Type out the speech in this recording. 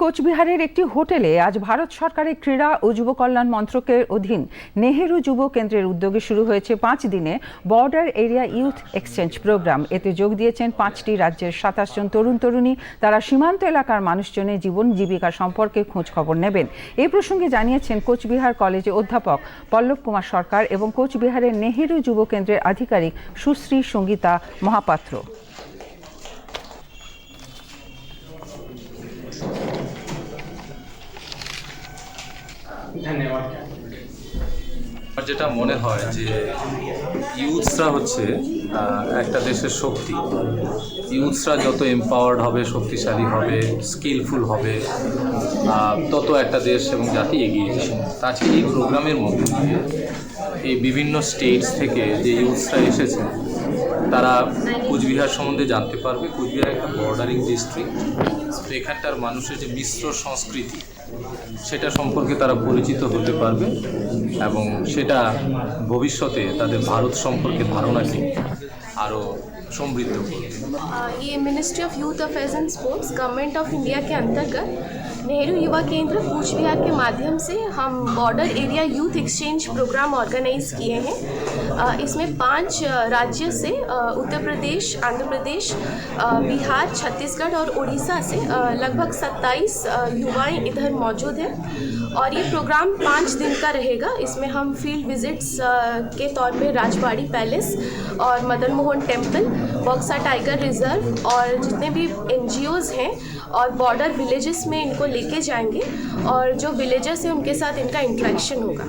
কোচবিহারের একটি হোটেলে আজ ভারত সরকারের ক্রীড়া ও যুব কল্যাণ মন্ত্রকের অধীন নেহেরু যুব কেন্দ্রের উদ্যোগে শুরু হয়েছে পাঁচ দিনে border area youth exchange programme. এতে যোগ দিয়েছেন পাঁচটি রাজ্যের সাতাশ জন তরুণ তরুণী। তারা সীমান্ত এলাকার মানুষজনের জীবন জীবিকা সম্পর্কে খোঁজ খবর নেবেন। এই প্রসঙ্গে জানিয়েছেন কোচবিহার কলেজে অধ্যাপক পল্লব কুমার সরকার এবং কোচবিহারের নেহেরু যুব কেন্দ্রের আধিকারিক সুশ্রী সঙ্গীতা মহাপাত্র। আমার যেটা মনে হয় যে ইউথসরা হচ্ছে একটা দেশের শক্তি। ইউথসরা যত এম্পাওয়ার্ড হবে, শক্তিশালী হবে স্কিলফুল হবে তত একটা দেশ এবং জাতি এগিয়ে যাবে। আজকে এই প্রোগ্রামের মধ্যে দিয়ে এই বিভিন্ন স্টেটস থেকে যে ইউথসরা এসেছে তারা কুচবিহার সম্বন্ধে জানতে পারবে। কুচবিহার একটা বর্ডারিং ডিস্ট্রিক্ট তো এখানকার মানুষের যে মিশ্র সংস্কৃতি, সেটা সম্পর্কে তারা পরিচিত হতে পারবে এবং সেটা ভবিষ্যতে তাদের ভারত সম্পর্কে ধারণাকে আরও সমৃদ্ধ করবে आ, ये ministry of youth affairs and sports government of India के अंतर्गत नेहरू युवा केंद्र कूच बिहार के माध्यम से हम border area youth exchange programme organise किए हैं आ, इसमें पांच आ, राज्य से आ, उत्तर प्रदेश आंध्र प्रदेश आ, बिहार छत्तीसगढ़ और उड़ीसा से आ, लगभग 27 आ, युवाएं इधर मौजूद हैं और ये प्रोग्राम पाँच दिन का रहेगा। इसमें हम फ़ील्ड विजिट्स के तौर पे राजबाड़ी पैलेस और Madan Mohan temple Buxa tiger reserve और जितने भी एन हैं और बॉर्डर विलेजेस में इनको लेके जाएँगे और जो विलेजर्स हैं उनके साथ इनका इंट्रैक्शन होगा।